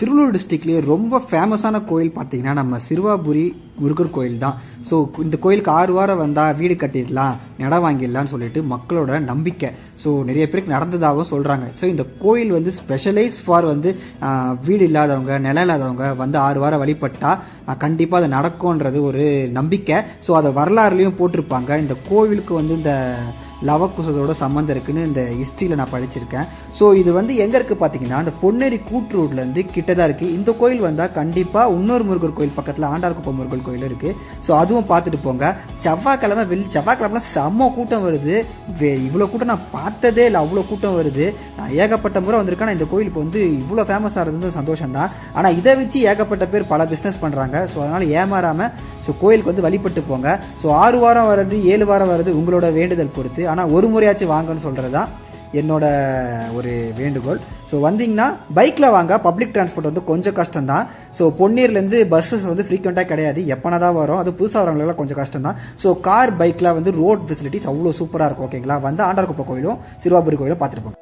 திருவள்ளூர் டிஸ்ட்ரிக்ட்லேயே ரொம்ப ஃபேமஸான கோயில் பார்த்தீங்கன்னா நம்ம சிறுவாபுரி முருகர் கோயில் தான். ஸோ இந்த கோயிலுக்கு ஆறு வாரம் வந்தால் வீடு கட்டிடலாம் நடம் வாங்கிடலாம்னு சொல்லிட்டு மக்களோட நம்பிக்கை. ஸோ நிறைய பேருக்கு நடந்ததாகவும் சொல்கிறாங்க ஸோ இந்த கோயில் வந்து ஸ்பெஷலைஸ் ஃபார் வந்து வீடு இல்லாதவங்க நிலம் இல்லாதவங்க வந்து ஆறு வாரம் வழிபட்டால் கண்டிப்பாக அது நடக்கும்ன்றது ஒரு நம்பிக்கை. ஸோ அதை வரலாறுலேயும் போட்டிருப்பாங்க. இந்த கோவிலுக்கு வந்து இந்த லவக்குசத்தோட சம்மந்தம் இருக்குன்னு இந்த ஹிஸ்ட்ரியில் நான் படிச்சிருக்கேன். ஸோ இது வந்து எங்கே இருக்குது பார்த்தீங்கன்னா அந்த பொன்னேரி கூட்டு ரோட்லேருந்து கிட்ட தான் இருக்குது இந்த கோயில் வந்தால் கண்டிப்பாக இன்னொரு முருகர் கோயில் பக்கத்தில் ஆண்டார்குப்பம் முருகர் கோயில் இருக்குது ஸோ அதுவும் பார்த்துட்டு போங்க. செவ்வாய்க்கிழமை வெளி செவ்வாய்க்கிழமை செம்ம கூட்டம் வருது. வே- இவ்வளோ கூட்டம் நான் பார்த்ததே இல்லை. அவ்வளோ கூட்டம் வருது. நான் ஏகப்பட்ட முறை வந்திருக்கேன். இந்த கோயில் இப்போ வந்து இவ்வளோ ஃபேமஸாக இருந்தது சந்தோஷம் தான் ஆனால் இதை வச்சு ஏகப்பட்ட பேர் பல பிஸ்னஸ் பண்ணுறாங்க ஸோ அதனால் ஏமாறாமல் ஸோ கோயிலுக்கு வந்து வழிபட்டு போங்க. ஸோ ஆறு வாரம் வர்றது ஏழு வாரம் வர்றது உங்களோட வேண்டுதல் பொறுத்து. ஆனால் ஒரு முறையாச்சும் வாங்கன்னு சொல்கிறது தான் என்னோட ஒரு வேண்டுகோள். ஸோ வந்தீங்கன்னா பைக்கில் வாங்க. பப்ளிக் டிரான்ஸ்போர்ட் வந்து கொஞ்சம் கஷ்டம் தான் ஸோ பொன்னீர்லேருந்து பஸ்ஸஸ் வந்து ஃப்ரீக்வெண்ட்டாக கிடையாது. எப்போனா தான் வரும்? அது புதுசாக வரவங்களுக்குலாம் கொஞ்சம் கஷ்டம் தான் ஸோ கார் பைக்கில் வந்து ரோட் ஃபெசிலிட்டிஸ் அவ்வளோ சூப்பராக இருக்கும் ஓகேங்களா வந்து ஆண்டார்குப்பை கோயிலும் சிறுவாபுரி கோயிலும் பார்த்துட்டு